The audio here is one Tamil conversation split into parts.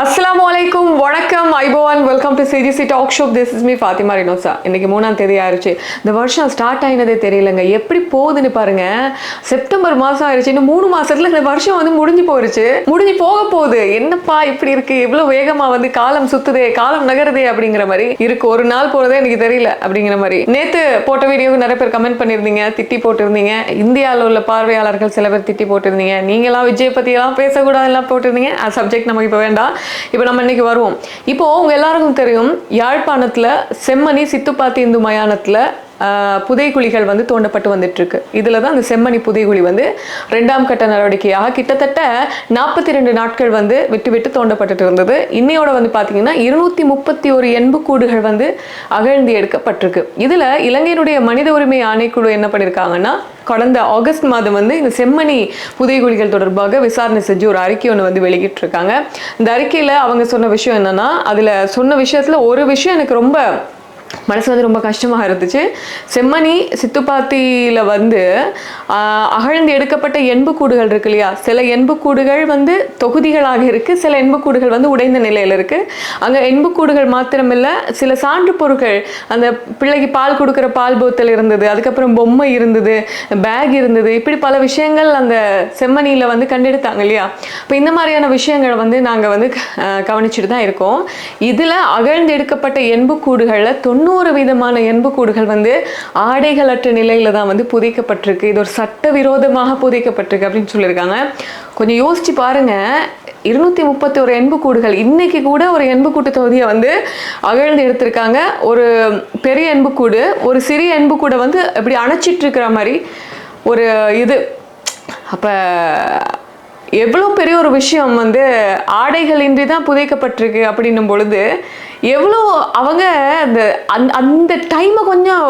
அஸ்லாம் அலைக்கும் வணக்கம் ஐபோவான் welcome to CGC talk show this is me Fathima Rinosa இன்னைக்கு மூணாம் தேதி ஆயிருச்சு இந்த வருஷம் ஸ்டார்ட் ஆயினதே தெரியலங்க. எப்படி போகுதுன்னு பாருங்க. செப்டம்பர் மாதம் ஆயிடுச்சு இன்னும் மூணு மாசத்துல இந்த வருஷம் வந்து முடிஞ்சு போயிருச்சு. முடிஞ்சு போக போகுது. என்னப்பா இப்படி இருக்கு? இவ்வளோ வேகமா வந்து காலம் சுத்துதே காலம் நகருதே அப்படிங்கிற மாதிரி இருக்கு. ஒரு நாள் போறதே எனக்கு தெரியல அப்படிங்கிற மாதிரி. நேத்து போட்ட வீடியோவுக்கு நிறைய பேர் கமெண்ட் பண்ணியிருந்தீங்க திட்டி போட்டிருந்தீங்க. இந்தியாவில் உள்ள பார்வையாளர்கள் சில பேர் திட்டி போட்டிருந்தீங்க. நீங்களாம் விஜய் பத்தி எல்லாம் பேசக்கூடாதுலாம் போட்டிருந்தீங்க. சப்ஜெக்ட் நமக்கு இப்போ வேண்டாம். இப்போ நம்ம இன்னைக்கு வருவோம். இப்போ உங்க எல்லாருக்கும் தெரியும் யாழ்ப்பாணத்துல செம்மணி சித்துப்பாத்தி இந்து மயானத்துல புதைகுழிகள் வந்து தோண்டப்பட்டு வந்துட்டுருக்கு. இதில் தான் அந்த செம்மணி புதைகுழி வந்து ரெண்டாம் கட்ட நடவடிக்கையாக கிட்டத்தட்ட நாற்பத்தி ரெண்டு நாட்கள் வந்து விட்டு விட்டு தோண்டப்பட்டுட்டு இருந்தது. இன்னையோட வந்து பார்த்தீங்கன்னா இருநூத்தி முப்பத்தி ஒரு எண்புக்கூடுகள் வந்து அகழ்ந்து எடுக்கப்பட்டிருக்கு. இதில் இலங்கையினுடைய மனித உரிமை ஆணைக்குழு என்ன பண்ணியிருக்காங்கன்னா கடந்த ஆகஸ்ட் மாதம் வந்து இந்த செம்மணி புதைகுழிகள் தொடர்பாக விசாரணை செஞ்சு ஒரு அறிக்கை ஒன்று வந்து வெளியிட்டிருக்காங்க. இந்த அறிக்கையில் அவங்க சொன்ன விஷயம் என்னன்னா அதில் சொன்ன விஷயத்தில் ஒரு விஷயம் எனக்கு ரொம்ப மனசு வந்து ரொம்ப கஷ்டமாக இருந்துச்சு. செம்மணி சித்துப்பாத்தியில் வந்து அகழ்ந்து எடுக்கப்பட்ட எண்புக்கூடுகள் இருக்கு இல்லையா? சில எண்புக்கூடுகள் வந்து தொகுதிகளாக இருக்குது சில எண்புக்கூடுகள் வந்து உடைந்த நிலையில் இருக்குது அங்கே எண்புக்கூடுகள் மாத்திரமில்ல சில சான்று பொருட்கள் அந்த பிள்ளைக்கு பால் கொடுக்குற பால் போத்தல் இருந்தது அதுக்கப்புறம் பொம்மை இருந்தது பேக் இருந்தது இப்படி பல விஷயங்கள் அந்த செம்மணியில் வந்து கண்டெடுத்தாங்க இல்லையா? இப்போ இந்த மாதிரியான விஷயங்களை வந்து நாங்கள் வந்து கவனிச்சுட்டு தான் இருக்கோம். இதில் அகழ்ந்து எடுக்கப்பட்ட எண்புக்கூடுகளில் தொண்ணூறு விதமான எண்புக்கூடுகள் வந்து ஆடைகளற்ற நிலையில தான் வந்து புதைக்கப்பட்டிருக்கு. இது ஒரு சட்டவிரோதமாக புதைக்கப்பட்டிருக்கு அப்படின்னு சொல்லியிருக்காங்க. கொஞ்சம் யோசிச்சு பாருங்க. இருநூத்தி முப்பத்தி ஒரு எண்புக்கூடுகள் இன்னைக்கு கூட ஒரு எண்புக்கூட்டு தொகுதியை வந்து அகழ்ந்து எடுத்திருக்காங்க. ஒரு பெரிய எண்புக்கூடு ஒரு சிறிய எண்புக்கூடை வந்து இப்படி அணைச்சிட்டு இருக்கிற மாதிரி ஒரு இது. அப்போ எவ்வளோ பெரிய ஒரு விஷயம் வந்து ஆடைகளின்றி தான் புதைக்கப்பட்டிருக்கு அப்படின்னும் பொழுது எவ்வளோ அவங்க அந்த அந்த அந்த டைமை கொஞ்சம்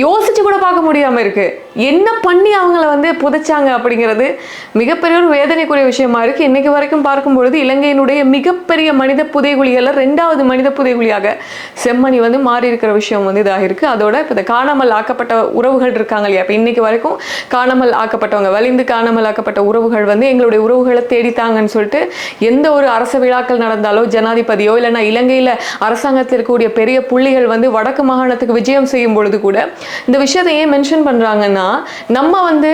யோசிச்சு கூட பார்க்க முடியாமல் இருக்குது என்ன பண்ணி அவங்கள வந்து புதைச்சாங்க அப்படிங்கிறது மிகப்பெரிய ஒரு வேதனைக்குரிய விஷயமா இருக்குது இன்னைக்கு வரைக்கும் பார்க்கும் பொழுது இலங்கையினுடைய மிகப்பெரிய மனித புதைகுழிகளில் ரெண்டாவது மனித புதைகுழியாக செம்மணி வந்து மாறி இருக்கிற விஷயம் வந்து இதாக இருக்குது அதோட இப்போ இந்த காணாமல் ஆக்கப்பட்ட உறவுகள் இருக்காங்க இல்லையா? இப்போ இன்றைக்கி வரைக்கும் காணாமல் ஆக்கப்பட்டவங்க வலிந்து காணாமல் ஆக்கப்பட்ட உறவுகள் வந்து எங்களுடைய உறவுகளை தேடித்தாங்கன்னு சொல்லிட்டு எந்த ஒரு அரச விழாக்கள் நடந்தாலோ ஜனாதிபதியோ இல்லைன்னா இலங்கையில் அரசாங்கத்தில் இருக்கக்கூடிய பெரிய புள்ளிகள் வந்து வடக்கு மாகாணத்துக்கு விஜயம் செய்யும் பொழுது கூட இந்த விஷயத்தை ஏன் மென்ஷன் பண்றாங்கன்னா நம்ம வந்து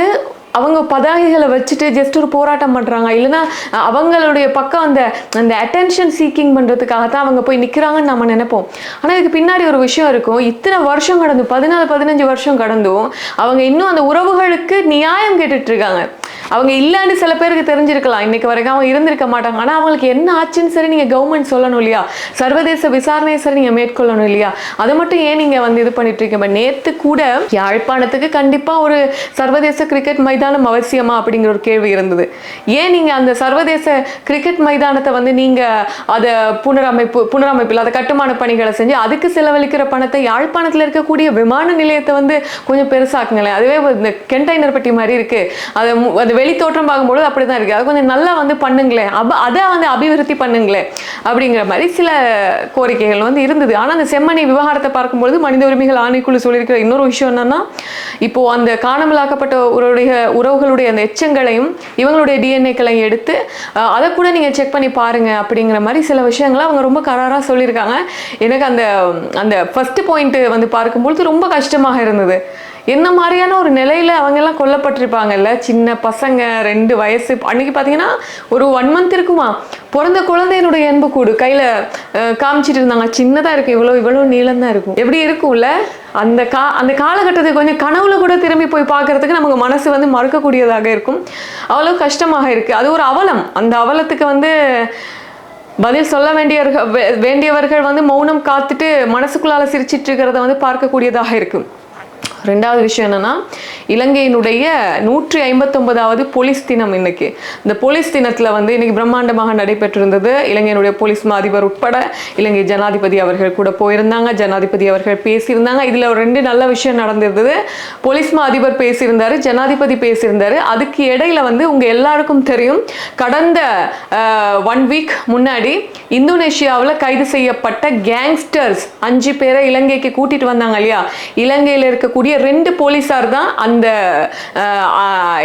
அவங்க பதாகைகளை வச்சுட்டு ஜஸ்ட் ஒரு போராட்டம் பண்ணுறாங்க இல்லைன்னா அவங்களுடைய பக்கம் அந்த அந்த அட்டென்ஷன் சீக்கிங் பண்ணுறதுக்காக தான் அவங்க போய் நிற்கிறாங்கன்னு நம்ம நினைப்போம். ஆனால் இதுக்கு பின்னாடி ஒரு விஷயம் இருக்கும். இத்தனை வருஷம் கடந்து பதினாலு பதினஞ்சு வருஷம் கடந்தும் அவங்க இன்னும் அந்த உறவுகளுக்கு நியாயம் கேட்டுட்ருக்காங்க அவங்க இல்லைன்னு சில பேருக்கு தெரிஞ்சிருக்கலாம். இன்னைக்கு வரைக்கும் அவங்க இருந்திருக்க மாட்டாங்க. ஆனால் அவங்களுக்கு என்ன ஆச்சுன்னு சரி நீங்கள் கவர்மெண்ட் சொல்லணும் இல்லையா? சர்வதேச விசாரணையை சரி நீங்கள் மேற்கொள்ளணும் இல்லையா? அதை மட்டும் ஏன் நீங்கள் வந்து இது பண்ணிட்டு இருக்கீங்க? நேற்று கூட யாழ்ப்பாணத்துக்கு கண்டிப்பாக ஒரு சர்வதேச கிரிக்கெட் மைதானம் அவசியமா அப்படிங்கிற ஒரு கேள்வி இருந்தது. ஏன் நீங்க அந்த சர்வதேச கிரிக்கெட் மைதானத்தை வந்து நீங்க அதை புனரமைப்பு புனரமைப்பில் அதை கட்டுமான பணிகளை செஞ்சு அதுக்கு செலவழிக்கிற பணத்தை யாழ்ப்பாணத்தில் இருக்கக்கூடிய விமான நிலையத்தை வந்து கொஞ்சம் பெருசாக்குங்களேன். அதுவே இந்த கென்டைனர் பெட்டி மாதிரி இருக்கு. அதை அது வெளி தோற்றம் பார்க்கும்போது அப்படிதான் இருக்குது அது கொஞ்சம் நல்லா வந்து பண்ணுங்களேன். அப அதை வந்து அபிவிருத்தி பண்ணுங்களேன் அப்படிங்கிற மாதிரி சில கோரிக்கைகள் வந்து இருந்தது. ஆனால் அந்த செம்மணி விவகாரத்தை பார்க்கும்பொழுது மனித உரிமைகள் ஆணைக்குழு சொல்லியிருக்கிற இன்னொரு விஷயம் என்னன்னா இப்போ அந்த காணாமலாக்கப்பட்ட உறவுடைய உறவுகளுடைய அந்த எச்சங்களையும் இவங்களுடைய டிஎன்ஏக்களையும் எடுத்து அதை கூட நீங்க செக் பண்ணி பாருங்க அப்படிங்கிற மாதிரி சில விஷயங்களை அவங்க ரொம்ப கராராக சொல்லியிருக்காங்க. எனக்கு அந்த அந்த ஃபஸ்ட்டு பாயிண்ட் வந்து பார்க்கும்பொழுது ரொம்ப கஷ்டமாக இருந்தது. என்ன மாதிரியான ஒரு நிலையில் அவங்கெல்லாம் கொல்லப்பட்டிருப்பாங்கல்ல? சின்ன பசங்க ரெண்டு வயசு. அன்னைக்கு பார்த்தீங்கன்னா ஒரு ஒன் மந்த் இருக்குமா? பிறந்த குழந்தையினுடைய எண்பு கூடு கையில் காமிச்சிட்டு இருந்தாங்க. சின்னதாக இருக்கும் இவ்வளோ இவ்வளோ நீளம் தான் இருக்கும். எப்படி இருக்கும்ல? அந்த கா அந்த காலகட்டத்தை கொஞ்சம் கனவுல கூட திரும்பி போய் பார்க்கறதுக்கு நமக்கு மனசு வந்து மறுக்கக்கூடியதாக இருக்கும். அவ்வளோ கஷ்டமாக இருக்குது அது ஒரு அவலம். அந்த அவலத்துக்கு வந்து பதில் சொல்ல வேண்டியவர்கள் வேண்டியவர்கள் வந்து மௌனம் காத்துட்டு மனசுக்குள்ளால சிரிச்சிட்டு இருக்கிறத வந்து பார்க்கக்கூடியதாக இருக்கும் ரெண்டாவது விஷயம் என்னன்னா இலங்கையினுடைய நூற்றி ஐம்பத்தொன்பதாவது போலீஸ் தினம் இன்னைக்கு. இந்த போலீஸ் தினத்துல வந்து இன்னைக்கு பிரம்மாண்டமாக நடைபெற்றிருந்தது. இலங்கையினுடைய போலீஸ் அதிபர் உட்பட இலங்கை ஜனாதிபதி அவர்கள் கூட போயிருந்தாங்க ஜனாதிபதி அவர்கள் பேசியிருந்தாங்க. இதுல ஒரு ரெண்டு நல்ல விஷயம் நடந்திருந்தது. போலீஸ் அதிபர் பேசியிருந்தாரு ஜனாதிபதி பேசியிருந்தாரு. அதுக்கு இடையில வந்து உங்க எல்லாருக்கும் தெரியும் கடந்த ஒன் வீக் முன்னாடி இந்தோனேஷியாவில் கைது செய்யப்பட்ட கேங்ஸ்டர்ஸ் அஞ்சு பேரை இலங்கைக்கு கூட்டிட்டு வந்தாங்க இல்லையா? இலங்கையில் இருக்கக்கூடிய இருக்கக்கூடிய ரெண்டு போலீஸார் தான் அந்த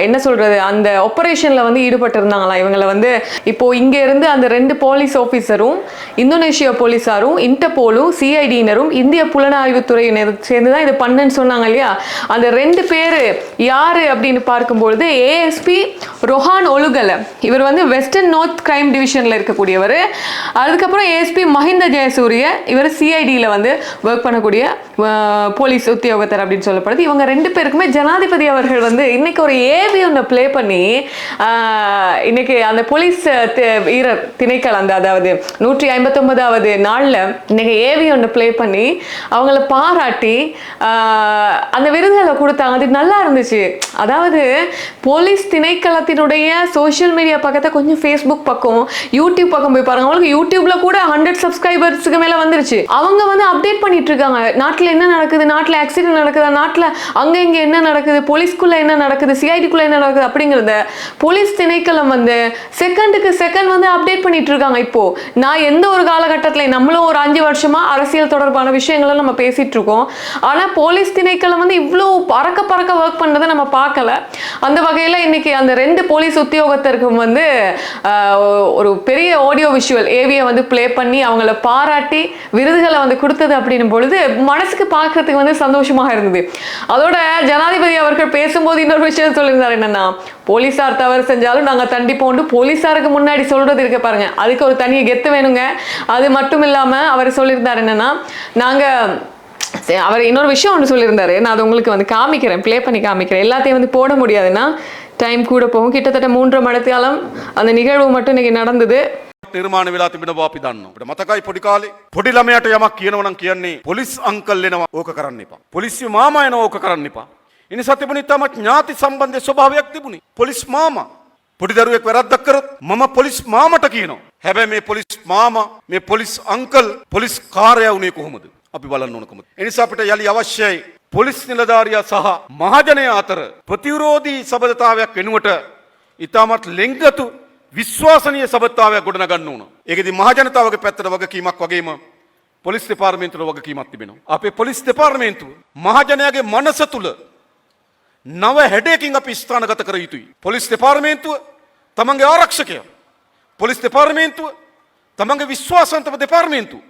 என்ன சொல்கிறது அந்த ஆப்ரேஷனில் வந்து ஈடுபட்டிருந்தாங்களா? இவங்களை வந்து இப்போது இங்கே இருந்து அந்த ரெண்டு போலீஸ் ஆஃபீஸரும் இந்தோனேஷியா போலீஸாரும் இன்டர்போலும் சிஐடியினரும் இந்திய புலனாய்வுத்துறையினர் சேர்ந்து தான் இது பண்ணுன்னு சொன்னாங்க இல்லையா? அந்த ரெண்டு பேர் யார் அப்படின்னு பார்க்கும்பொழுது ஏஎஸ்பி ரொஹான் ஒழுகலை இவர் வந்து வெஸ்டர்ன் நார்த் கிரைம் டிவிஷனில் இருக்கக்கூடியவர். அதுக்கப்புறம் ஏஎஸ்பி மஹிந்த ஜெயசூரிய இவர் சிஐடியில் வந்து ஒர்க் பண்ணக்கூடிய போலீஸ் உத்தியோகத்தர் அப்படின்னு சொல்லப்படுது. இவங்க ரெண்டு பேருக்குமே ஜனாதிபதி அவர்கள் வந்து இன்னைக்கு ஒரு ஏவி ஒன்று ப்ளே பண்ணி இன்னைக்கு அந்த போலீஸ் வீரர் திணைக்களம் அந்த அதாவது நூற்றி ஐம்பத்தொன்பதாவது நாளில் இன்னைக்கு ஏவி ஒன்று ப்ளே பண்ணி அவங்கள பாராட்டி அந்த விருதுகளை கொடுத்தாங்க. அது நல்லா இருந்துச்சு. அதாவது போலீஸ் திணைக்களத்தினுடைய சோஷியல் மீடியா பக்கத்தை கொஞ்சம் ஃபேஸ்புக் பக்கம் யூடியூப் பக்கம் போய் பாருங்க. அவங்களுக்கு யூடியூப்ல கூட ஹண்ட்ரட் சப்ஸ்கிரைபர்ஸுக்கு மேல வந்துருச்சு. அவங்க வந்து அப்டேட் பண்ணிட்டு இருக்காங்க. நாட்டில் என்ன நடக்குது? நாட்டில் ஆக்சிடென்ட் நடக்குது? நாட்டில் அங்கே இங்கே என்ன நடக்குது? போலீஸ்க்குள்ளே என்ன நடக்குது? சிஐடிக்குள்ளே என்ன நடக்குது? அப்படிங்கிறத போலீஸ் திணைக்களம் வந்து செகண்டுக்கு செகண்ட் வந்து அப்டேட் பண்ணிட்டு இருக்காங்க இப்போ. நான் எந்த ஒரு காலகட்டத்தில் நம்மளும் ஒரு அஞ்சு வருஷமா அரசியல் தொடர்பான விஷயங்களை நம்ம பேசிட்டு இருக்கோம். ஆனால் போலீஸ் திணைக்களம் வந்து இவ்வளோ பறக்க பறக்க ஒர்க் பண்ணதை நம்ம பார்க்கல. அந்த வகையில் இன்னைக்கு அந்த ரெண்டு போலீஸ் உத்தியோகத்தருக்கும் வந்து ஒரு பெரிய ஆடியோ விஷுவல் ஏவியை வந்து ப்ளே பண்ணி அவங்கள பாராட்டி விருதுகளை வந்து கொடுத்தது அப்படின்னும் பொழுது மனசுக்கு பார்க்கறதுக்கு வந்து சந்தோஷமாக இருந்தது. அதோட ஜனாதிபதி அவர்கள் பேசும்போது இன்னொரு விஷயம் சொல்லியிருந்தார் என்னன்னா போலீஸார் தவறு செஞ்சாலும் நாங்க தண்டிப்போண்டு போலீஸாருக்கு முன்னாடி சொல்றது இருக்க பாருங்க. அதுக்கு ஒரு தனியை கெத்து வேணுங்க. அது மட்டும் இல்லாம அவர் சொல்லியிருந்தார் என்னன்னா நாங்க அவர் இன்னொரு விஷயம் ஒன்று சொல்லியிருந்தாரு. நான் அதை உங்களுக்கு வந்து காமிக்கிறேன். ப்ளே பண்ணி காமிக்கிறேன். எல்லாத்தையும் வந்து போட முடியாதுன்னா டைம் கூட போகும். கிட்டத்தட்ட மூன்றரை காலம் அந்த நிகழ்வு மட்டும் இன்னைக்கு நடந்தது. නිර්මාණ වෙලා තිබෙන බව අපි දන්නවා. අපිට මතකයි පොඩි කාලේ පොඩි ළමයට යමක් කියනවා නම් කියන්නේ පොලිස් අංකල් එනවා ඕක කරන්න එපා. පොලිසිය මාමා එනවා ඕක කරන්න එපා. ඒ නිසා තිබුණේ තාමත් ඥාති සම්බන්ධ ස්වභාවයක් තිබුණේ. පොලිස් මාමා පොඩි දරුවෙක් වැරද්දක් කරොත් මම පොලිස් මාමට කියනවා. හැබැයි මේ පොලිස් මාමා මේ පොලිස් අංකල් පොලිස් කාර්යය උනේ කොහොමද? අපි බලන්න ඕනකම. ඒ නිසා අපිට යලි අවශ්‍යයි පොලිස් නිලධාරියා සහ මහජනයා අතර ප්‍රතිවිරෝධී සබඳතාවයක් වෙනුවට ඉතාමත් ලෙංගතු විශ්වාසනීය සබත්තාවයක් ගොඩනගන්න ඕන. ඒකෙදි මහජනතාවගේ පැත්තට වගකීමක් වගේම පොලිස් දෙපාර්තමේන්තුවට වගකීමක් තිබෙනවා. අපේ පොලිස් දෙපාර්තමේන්තුව මහජනයාගේ මනස තුල නව හැඩයකින් අපි ස්ථානගත කර යුතුයි. පොලිස් දෙපාර්තමේන්තුව තමන්ගේ ආරක්ෂකයා. පොලිස් දෙපාර්තමේන්තුව තමන්ගේ විශ්වාසන්තව දෙපාර්තමේන්තුව.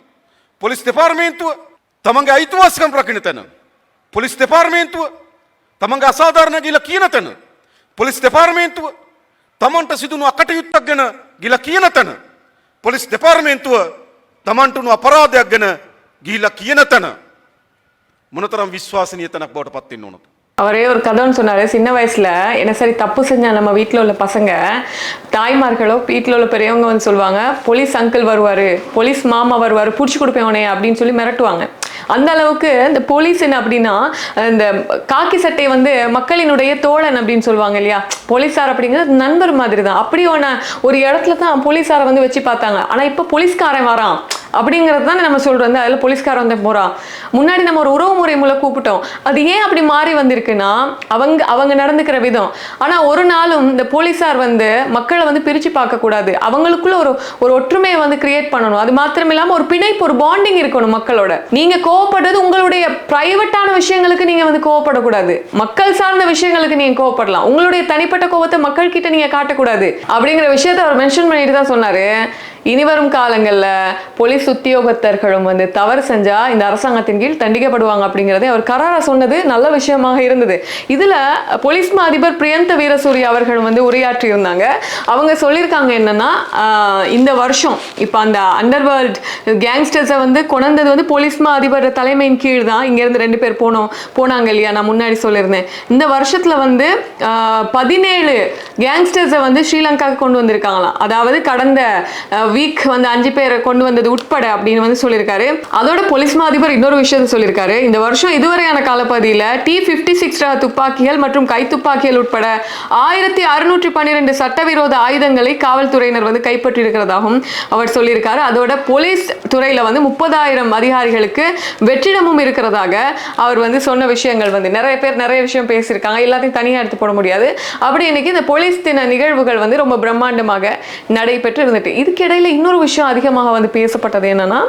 පොලිස් දෙපාර්තමේන්තුව තමන්ගේ අයිතිවාසිකම් රකින්න තැන. පොලිස් දෙපාර්තමේන්තුව තමන්ගේ අසාධාරණ ගිල කියන තැන. පොලිස් දෙපාර්තමේන්තුව තමන්ට සිදුණු අකටයුත්තක් ගැන ගිල කියන තැන. පොලිස් දෙපාර්තමේන්තුව තමන්ට වුණු අපරාධයක් ගැන ගිහිලා කියන තැන. මොනතරම් විශ්වාසනීය තැනක් බවට පත් වෙන්න ඕනද? அவரே ஒரு கதைன்னு சொன்னாரு சின்ன வயசுல என்ன சரி தப்பு செஞ்சா நம்ம வீட்டில் உள்ள பசங்க தாய்மார்களோ வீட்டில் உள்ள பெரியவங்க வந்து சொல்லுவாங்க போலீஸ் அங்கிள் வருவாரு போலீஸ் மாமா வருவாரு பிடிச்சி கொடுப்பேன் உனைய அப்படின்னு சொல்லி மிரட்டுவாங்க அந்த அளவுக்கு இந்த போலீஸ் என்ன அப்படின்னா இந்த காக்கி சட்டை வந்து மக்களினுடைய தோழன் அப்படின்னு சொல்லுவாங்க இல்லையா? போலீஸார் அப்படிங்கிறது நண்பர் மாதிரி தான் அப்படி ஒன்று ஒரு இடத்துல தான் போலீஸாரை வந்து வச்சு பார்த்தாங்க. ஆனா இப்போ போலீஸ்காரன் வரான். அப்படிங்கிறது தான் நம்ம சொல்றோம். அதில் போலீஸ்காரன் வந்து போகிறான் முன்னாடி நம்ம ஒரு உறவு முறை மூலம் கூப்பிட்டோம். அது ஏன் அப்படி மாறி வந்திருக்குன்னா அவங்க அவங்க நடந்துக்கிற விதம். ஆனா ஒரு நாளும் இந்த போலீஸார் வந்து மக்களை வந்து பிரிச்சு பார்க்கக்கூடாது அவங்களுக்குள்ள ஒரு ஒரு ஒற்றுமையை வந்து கிரியேட் பண்ணணும். அது மாத்திரம் இல்லாமல் ஒரு பிணைப்பு ஒரு பாண்டிங் இருக்கணும் மக்களோட. நீங்க கோவப்படுறது உங்களுடைய பிரைவேட்டான விஷயங்களுக்கு நீங்க வந்து கோவப்படக்கூடாது. மக்கள் சார்ந்த விஷயங்களுக்கு நீங்க கோவப்படலாம். உங்களுடைய தனிப்பட்ட கோவத்தை மக்கள் கிட்ட நீங்க காட்டக்கூடாது. அப்படிங்கிற விஷயத்தை அவர் மென்ஷன் பண்ணிட்டு தான் சொன்னாரு. இனி வரும் காலங்கள்ல போலீஸ் உத்தியோகத்தர்களும் வந்து தவறு செஞ்சா இந்த அரசாங்கத்தின் கீழ் தண்டிக்கப்படுவாங்க அப்படிங்கறதை அவர் கராரா சொன்னது நல்ல விஷயமாக இருந்தது. இதுல போலீஸ் மா அதிபர் பிரியந்த வீரசூரிய அவர்கள் வந்து உரையாற்றி இருந்தாங்க அவங்க சொல்லியிருக்காங்க என்னன்னா இந்த வருஷம் இப்போ அந்த அண்டர்வேர்ல்ட் கேங்ஸ்டர்ஸை வந்து கொண்டது வந்து போலீஸ் மா அதிபர் தலைமையின் கீழ் தான். இங்க இருந்து ரெண்டு பேர் போனோம் போனாங்க இல்லையா? நான் முன்னாடி சொல்லியிருந்தேன். இந்த வருஷத்துல வந்து பதினேழு கேங்ஸ்டர்ஸை வந்து ஸ்ரீலங்காவுக்கு கொண்டு வந்திருக்காங்களாம். அதாவது கடந்த வீக் வந்து அஞ்சு பேரை கொண்டு வந்தது உட்பட உட்பட அப்படின்னு வந்து சொல்லியிருக்காரு. அதோட போலீஸ் அதிபர் இன்னொரு விஷயத்த சொல்லியிருக்காரு. இந்த வருஷம் இதுவரையான காலப்பகுதியில் டி ஃபிஃப்டி சிக்ஸ் துப்பாக்கிகள் மற்றும் கைத்துப்பாக்கிகள் உட்பட ஆயிரத்தி அறுநூற்றி பன்னிரெண்டு சட்டவிரோத ஆயுதங்களை காவல்துறையினர் வந்து கைப்பற்றியிருக்கிறதாகவும் அவர் சொல்லியிருக்காரு. அதோட போலீஸ் துறையில் வந்து முப்பதாயிரம் அதிகாரிகளுக்கு வெற்றிடமும் இருக்கிறதாக அவர் வந்து சொன்ன விஷயங்கள் வந்து நிறைய பேர் நிறைய விஷயம் பேசியிருக்காங்க. எல்லாத்தையும் தனியாக எடுத்து போட முடியாது. அப்படி இன்னைக்கு இந்த போலீஸ் தின நிகழ்வுகள் வந்து ரொம்ப பிரம்மாண்டமாக நடைபெற்று இருந்துட்டு இதுக்கிடையில் இன்னொரு விஷயம் அதிகமாக வந்து பேசப்பட்டது பேசப்பட்டது என்னன்னா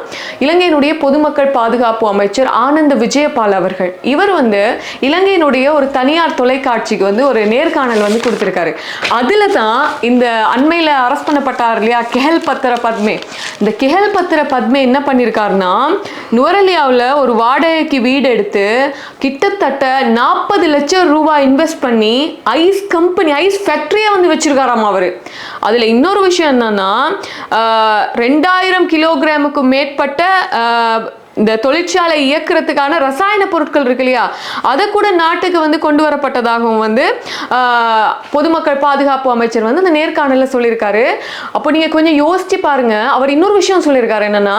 இலங்கையினுடைய பொதுமக்கள் பாதுகாப்பு அமைச்சர் ஆனந்த் விஜயபால் அவர்கள். இவர் வந்து இலங்கையினுடைய ஒரு தனியார் தொலைக்காட்சிக்கு வந்து ஒரு நேர்காணல் வந்து கொடுத்திருக்காரு. அதுல தான் இந்த அண்மையில் அரஸ்ட் பண்ணப்பட்டார் இல்லையா? கெஹல் பத்திர பத்மே. இந்த கெஹல் பத்திர பத்மே என்ன பண்ணியிருக்காருன்னா நுவரலியாவில் ஒரு வாடகைக்கு வீடு எடுத்து கிட்டத்தட்ட நாற்பது லட்சம் ரூபாய் இன்வெஸ்ட் பண்ணி ஐஸ் கம்பெனி ஐஸ் ஃபேக்ட்ரியை வந்து வச்சிருக்காராம் அவர். அதில் இன்னொரு விஷயம் என்னன்னா ரெண்டாயிரம் கிலோகிராம் கிலோகிராமுக்கு மேற்பட்ட இந்த தொழிற்சாலை இயக்குறதுக்கான ரசாயன பொருட்கள் இருக்கு இல்லையா? அதை கூட நாட்டுக்கு வந்து கொண்டு வரப்பட்டதாகவும் வந்து பொதுமக்கள் பாதுகாப்பு அமைச்சர் வந்து அந்த நேர்காணலில் சொல்லியிருக்காரு. அப்போ நீங்கள் கொஞ்சம் யோசிச்சு பாருங்க. அவர் இன்னொரு விஷயம் சொல்லியிருக்காரு என்னன்னா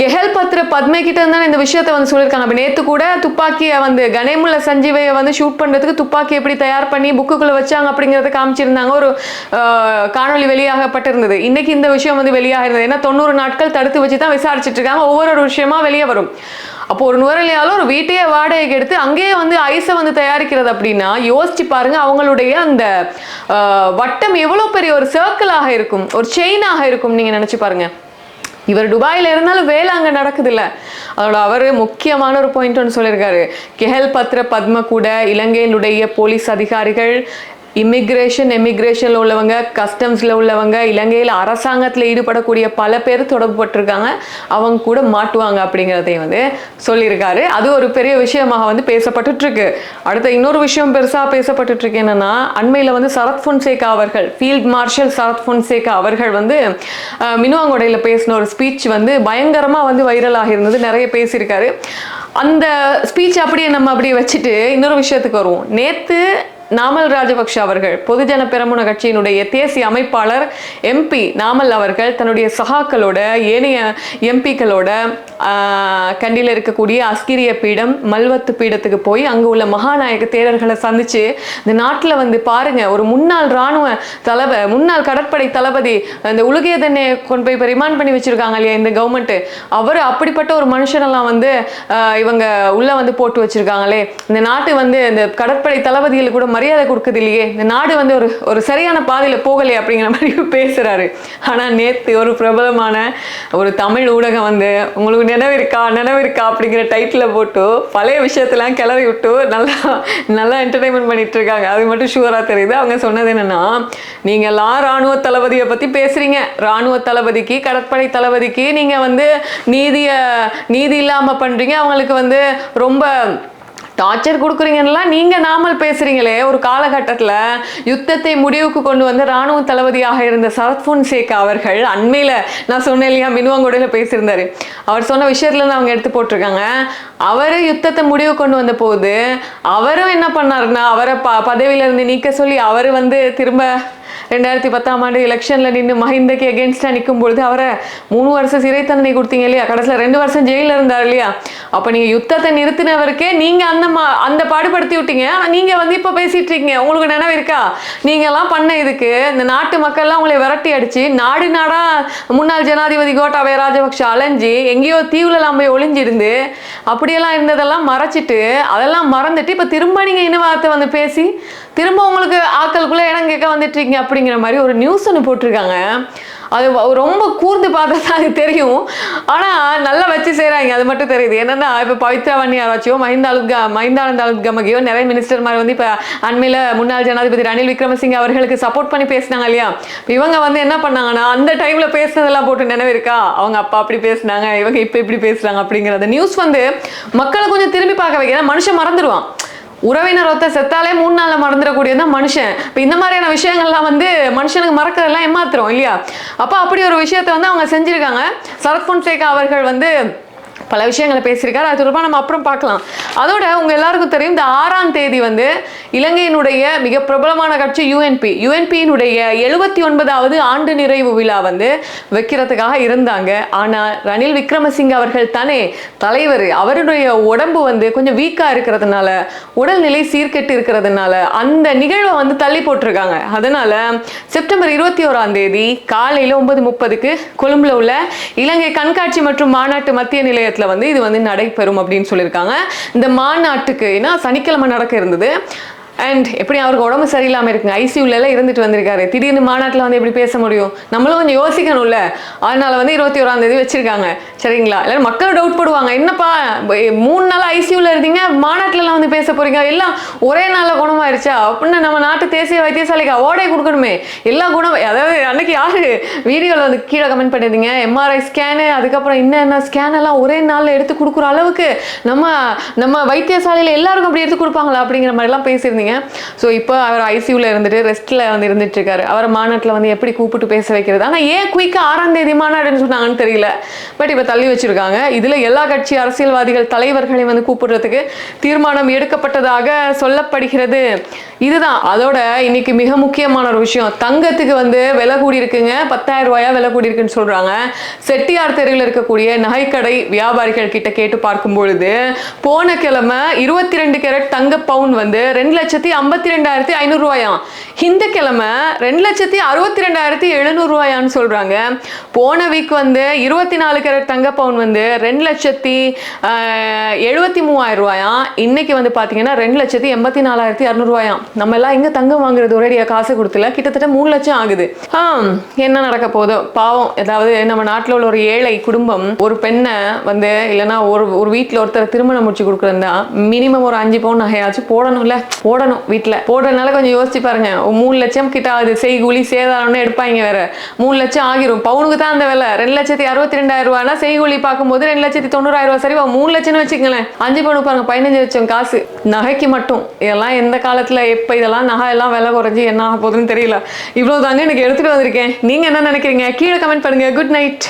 கெஹல் பத்ர பத்மே கிட்ட இருந்தா இந்த விஷயத்த வந்து சொல்லியிருக்காங்க. அப்ப நேத்து கூட துப்பாக்கியை வந்து கணேமுல்ல சஞ்சீவையை வந்து ஷூட் பண்றதுக்கு துப்பாக்கி எப்படி தயார் பண்ணி புக்குக்குள்ள வச்சாங்க அப்படிங்கறத காமிச்சிருந்தாங்க. ஒரு காணொலி காணொளி வெளியாகப்பட்டிருந்தது. இன்னைக்கு இந்த விஷயம் வந்து வெளியாகிருந்தது. ஏன்னா தொண்ணூறு நாட்கள் தடுத்து வச்சு தான் விசாரிச்சுட்டு இருக்காங்க. ஒவ்வொரு ஒரு விஷயமா வெளியே வரும். அப்போ ஒரு நுரலையாலும் ஒரு வீட்டையே வாடகைக்கு எடுத்து அங்கேயே வந்து ஐஸை வந்து தயாரிக்கிறது அப்படின்னா யோசிச்சு பாருங்க அவங்களுடைய அந்த வட்டம் எவ்வளோ பெரிய ஒரு சர்க்கிளாக இருக்கும். ஒரு செயினாக இருக்கும் நீங்க நினைச்சு பாருங்க. இவர் துபாயில் இருந்தாலும் வேலை அங்கே நடக்குதுல்ல. அதோட அவர் முக்கியமான ஒரு பாயிண்ட் ஒன்று சொல்லியிருக்காரு. கெஹல் பத்ர பத்ம கூட இலங்கையினுடைய போலீஸ் அதிகாரிகள் இமிக்ரேஷன் எமிக்ரேஷனில் உள்ளவங்க கஸ்டம்ஸில் உள்ளவங்க இலங்கையில் அரசாங்கத்தில் ஈடுபடக்கூடிய பல பேர் தொடர்புபட்டிருக்காங்க அவங்க கூட மாட்டுவாங்க அப்படிங்கிறதையும் வந்து சொல்லியிருக்காரு. அது ஒரு பெரிய விஷயமாக வந்து பேசப்பட்டுட்ருக்கு. அடுத்த இன்னொரு விஷயம் பெருசாக பேசப்பட்டுட்ருக்கு என்னென்னா அண்மையில் வந்து சரத் பொன்சேகா அவர்கள் ஃபீல்ட் மார்ஷல் சரத் ஃபுன்சேகா அவர்கள் வந்து மினுவாங்கொடையில் பேசின ஒரு ஸ்பீச் வந்து பயங்கரமாக வந்து வைரல் ஆகியிருந்தது. நிறைய பேசியிருக்காரு. அந்த ஸ்பீச் அப்படியே நம்ம அப்படியே வச்சுட்டு இன்னொரு விஷயத்துக்கு வருவோம். நேற்று நாமல் ராஜபக்ஷ அவர்கள் பொதுஜன பெரமுன கட்சியினுடைய தேசிய அமைப்பாளர் எம்பி நாமல் அவர்கள் தன்னுடைய சகாக்களோட ஏனைய எம்பிக்களோட கண்டியில் இருக்கக்கூடிய அஸ்கிரிய பீடம் மல்வத்து பீடத்துக்கு போய் அங்கே உள்ள மகாநாயக தேரர்களை சந்திச்சு இந்த நாட்டில் வந்து பாருங்க ஒரு முன்னாள் ராணுவ தளப முன்னாள் கடற்படை தளபதி இந்த உலகேதனை கொண்டு போய் இப்போ ரிமாண்ட் பண்ணி வச்சிருக்காங்க இல்லையா இந்த கவர்மெண்ட் அவர் அப்படிப்பட்ட ஒரு மனுஷனெல்லாம் வந்து இவங்க உள்ள வந்து போட்டு வச்சிருக்காங்களே. இந்த நாட்டு வந்து இந்த கடற்படை தளபதிகள் கூட மரியாதை கொடுக்குது இல்லையே இந்த நாடு வந்து ஒரு ஒரு சரியான பாதையில் போகலையே அப்படிங்கிற மாதிரி பேசுகிறாரு ஆனால் நேற்று ஒரு பிரபலமான ஒரு தமிழ் ஊடகம் வந்து உங்களுக்கு நினைவிருக்கா நினைவிருக்கா அப்படிங்கிற டைட்டில் போட்டு பழைய விஷயத்தெல்லாம் கிளறி விட்டு நல்லா நல்லா என்டர்டைன்மெண்ட் பண்ணிட்டு இருக்காங்க. அது மட்டும் ஷூரா தெரியுது. அவங்க சொன்னது என்னென்னா நீங்கள் லா ராணுவ தளபதியை பற்றி பேசுகிறீங்க ராணுவ தளபதிக்கு கடற்படை தளபதிக்கு நீங்கள் வந்து நீதியை நீதி இல்லாமல் பண்ணுறீங்க அவங்களுக்கு வந்து ரொம்ப டார்ச்சர் கொடுக்குறீங்கலாம் நீங்க நாமல் பேசுறீங்களே. ஒரு காலகட்டத்துல யுத்தத்தை முடிவுக்கு கொண்டு வந்து ராணுவ தளபதியாக இருந்த சரத் பொன்சேகா அவர்கள் அண்மையில நான் சொன்னேன் இல்லையா மினுவங்கொடையில பேசியிருந்தாரு. அவர் சொன்ன விஷயத்துல இருந்து அவங்க எடுத்து போட்டிருக்காங்க. அவரும் யுத்தத்தை முடிவு கொண்டு வந்த போது அவரும் என்ன பண்ணாருன்னா அவரை ப பதவியில இருந்து நீக்க சொல்லி அவர் வந்து திரும்ப ரெண்டாயிரத்தி பத்தாம் ஆண்டு எலெக்ஷன்ல நின்று மஹிந்தக்கு எகென்ஸ்டா நிற்கும் பொழுது அவரை மூணு வருஷம் சிறை தண்டனை கொடுத்தீங்க இல்லையா? கடைசியில் ரெண்டு வருஷம் ஜெயிலில் இருந்தார் இல்லையா? அப்போ நீங்க யுத்தத்தை நிறுத்தினவருக்கே நீங்க அந்த மா- அந்த பாடுபடுத்தி விட்டீங்க. ஆனா நீங்க வந்து இப்போ பேசிட்டு இருக்கீங்க. உங்களுக்கு நினைவு இருக்கா? நீங்க எல்லாம் பண்ண இதுக்கு இந்த நாட்டு மக்கள்லாம் உங்களை விரட்டி அடிச்சு நாடு நாடா முன்னாள் ஜனாதிபதி கோட்டாபய ராஜபக்ஷ அலைஞ்சு எங்கேயோ தீவுலலாம் போய் ஒளிஞ்சிருந்து அப்படியெல்லாம் இருந்ததெல்லாம் மறைச்சிட்டு அதெல்லாம் மறந்துட்டு இப்போ திரும்ப நீங்கள் இனவாதத்தை வந்து பேசி திரும்ப உங்களுக்கு ஆக்களுக்குள்ளே இடம் கேட்க வந்துட்டு இருக்கீங்க அப்படிங்கிற மாதிரி ஒரு நியூஸ் ஒன்று போட்டிருக்காங்க. அது ரொம்ப கூர்ந்து பார்த்தா தான் அது தெரியும். ஆனால் நல்லா வச்சு செய்கிறாங்க அது மட்டும் தெரியுது. என்னென்னா இப்போ பவித்ரா வன்னியாராச்சியோ மஹிந்த அலுத்கா மஹிந்தானந்த அலுத்கமகியோ நிறைய மினிஸ்டர் மாதிரி வந்து இப்போ அண்மையில் முன்னாள் ஜனாதிபதி ரணில் விக்ரமசிங்க அவர்களுக்கு சப்போர்ட் பண்ணி பேசினாங்க இல்லையா? இவங்க வந்து என்ன பண்ணாங்கன்னா அந்த டைமில் பேசுனதெல்லாம் போட்டு நினைவு இருக்கா அவங்க அப்பா அப்படி பேசுனாங்க இவங்க இப்போ இப்படி பேசுகிறாங்க அப்படிங்கிறத நியூஸ் வந்து மக்களை கொஞ்சம் திரும்பி பார்க்க வைக்கிறேன் மனுஷன் மறந்துடுவான் உறவினர் ஒருத்தர் செத்தாலே மூணு நாளில் மறந்துடக்கூடியது தான் மனுஷன். இப்போ இந்த மாதிரியான விஷயங்கள்லாம் வந்து மனுஷனுக்கு மறக்கிறதெல்லாம் ஏமாத்துறோம் இல்லையா? அப்போ அப்படி ஒரு விஷயத்த வந்து அவங்க செஞ்சிருக்காங்க. சரத் பொன்சேகா அவர்கள் வந்து பல விஷயங்களை பேசியிருக்காரு. அது தொடர்பாக நம்ம அப்புறம் பார்க்கலாம். அதோட உங்க எல்லாருக்கும் தெரியும் இந்த ஆறாம் தேதி வந்து இலங்கையினுடைய மிக பிரபலமான கட்சி யூஎன்பி யூஎன்பியினுடைய எழுபத்தி ஒன்பதாவது ஆண்டு நிறைவு விழா வந்து வைக்கிறதுக்காக இருந்தாங்க. ஆனால் ரணில் விக்ரமசிங்க அவர்கள் தானே தலைவர் அவருடைய உடம்பு வந்து கொஞ்சம் வீக்காக இருக்கிறதுனால உடல்நிலை சீர்கெட்டு இருக்கிறதுனால அந்த நிகழ்வை வந்து தள்ளி போட்டிருக்காங்க. அதனால செப்டம்பர் இருபத்தி ஓராம் தேதி காலையில் ஒன்பது முப்பதுக்கு கொழும்புல உள்ள இலங்கை கண்காட்சி மற்றும் மாநாட்டு மத்திய நிலையத்தில் வந்து இது வந்து நடைபெறும் அப்படின்னு சொல்லியிருக்காங்க. இந்த மாநாட்டுக்கு ஏன்னா சனிக்கிழமை நடக்க இருந்தது. அண்ட் எப்படி அவருக்கு உடம்பு சரியில்லாமல் இருக்குங்க? ஐசியூல எல்லாம் இருந்துட்டு வந்திருக்காரு. திடீர்னு மாநாட்டில் வந்து எப்படி பேச முடியும்? நம்மளும் கொஞ்சம் யோசிக்கணும்ல. அதனால வந்து இருபத்தி ஓராம் தேதி வச்சிருக்காங்க. சரிங்களா? எல்லாரும் மக்கள் டவுட் போடுவாங்க. என்னப்பா மூணு நாள் ஐசியூல இருந்தீங்க மாநாட்டிலலாம் வந்து பேச போறீங்க? எல்லாம் ஒரே நாளில் குணமாயிருச்சா? அப்படின்னு நம்ம நாட்டு தேசிய வைத்தியசாலைக்கு அவார்டே கொடுக்கணுமே. எல்லா குணம் அதாவது யாரு? வீடியோவில் வந்து கீழே கமெண்ட் பண்ணிருந்தீங்க எம்ஆர்ஐ ஸ்கேனு அதுக்கப்புறம் என்னென்ன ஸ்கேன் எல்லாம் ஒரே நாளில் எடுத்து கொடுக்குற அளவுக்கு நம்ம நம்ம வைத்தியசாலையில் எல்லாருக்கும் அப்படி எடுத்து கொடுப்பாங்களா அப்படிங்கிற மாதிரிலாம் பேசியிருந்தீங்க. ஸோ இப்போ அவர் ஐசியூவில் இருந்துட்டு ரெஸ்ட்டில் வந்து இருந்துட்டு இருக்காரு அவரை மாநாட்டில் வந்து எப்படி கூப்பிட்டு பேச வைக்கிறது? ஆனால் ஏன் குயிக்காக ஆறாம் தேதி மாநாடுன்னு சொன்னாங்கன்னு தெரியல. பட் இப்போ தள்ளி வச்சிருக்காங்க. இதில் எல்லா கட்சி அரசியல்வாதிகள் தலைவர்களை வந்து கூப்பிடுறதுக்கு தீர்மானம் எடுக்கப்பட்டதாக சொல்லப்படுகிறது. இதுதான். அதோட இன்னைக்கு மிக முக்கியமான ஒரு விஷயம். தங்கத்துக்கு வந்து விலை கூடி இருக்குங்க. பத்தாயிரம் ரூபாயா விலை கூடி இருக்குன்னு சொல்றாங்க. செட்டியார் தெருவில் இருக்கக்கூடிய நகைக்கடை வியாபாரிகள் கிட்ட கேட்டு பார்க்கும் பொழுது போன கிழமை இருபத்தி ரெண்டு கேரட் தங்க பவுன் வந்து ரெண்டு லட்சத்தி ஐம்பத்தி ரெண்டாயிரத்தி ஐநூறு ரூபாயாம். இந்த கிழமை ரெண்டு லட்சத்தி அறுபத்தி ரெண்டாயிரத்தி எழுநூறு ரூபாயான்னு சொல்றாங்க. போன வீக் வந்து இருபத்தி நாலு கேரட் தங்க பவுன் வந்து ரெண்டு லட்சத்தி எழுபத்தி மூவாயிரம் ரூபாயாம். இன்னைக்கு வந்து பாத்தீங்கன்னா ரெண்டு லட்சத்தி எண்பத்தி நாலாயிரத்தி இரநூறுவாயாம் நம்ம எல்லாம் எங்கே தங்கம் வாங்குறது ஒரேடியா காசு கொடுத்துல கிட்டத்தட்ட மூணு லட்சம் ஆகுது. ஆம், என்ன நடக்க போதோ பாவம். ஏதாவது நம்ம நாட்டில் உள்ள ஒரு ஏழை குடும்பம் ஒரு பெண்ணை வந்து இல்லைன்னா ஒரு ஒரு வீட்டில் ஒருத்தர் திருமணம் முடிச்சு கொடுக்குறதா மினிமம் ஒரு அஞ்சு பவுன் நகையாச்சும் போடணும்ல? போடணும் வீட்டில். போடுறதுனால கொஞ்சம் யோசிச்சு பாருங்க. ஒரு மூணு லட்சம் கிட்ட ஆகுது. செய்கூலி சேதாரம்னு எடுப்பாங்க வேற. மூணு லட்சம் ஆகிரும். பவுனுக்கு தான் அந்த விலை. ரெண்டு லட்சத்தி அறுபத்தி ரெண்டாயிரம் ரூபாய்னா செய்கூலி பார்க்கும்போது ரெண்டு லட்சத்தி தொண்ணூறாயிரம் ரூபாய். சரி மூணு லட்சம்னு வச்சுக்கங்களேன். அஞ்சு பவுன் பாருங்க பதினஞ்சு லட்சம் காசு. நகைக்கு மட்டும். இதெல்லாம் எந்த காலத்தில் எப்போ இதெல்லாம் நகை எல்லாம் விலை குறைஞ்சி என்ன ஆக போகுதுன்னு தெரியல. இவ்வளோ தாங்க எனக்கு எடுத்துகிட்டு வந்திருக்கேன் நீங்க என்ன நினைக்கிறீங்க? கீழே கமெண்ட் பண்ணுங்க. Good night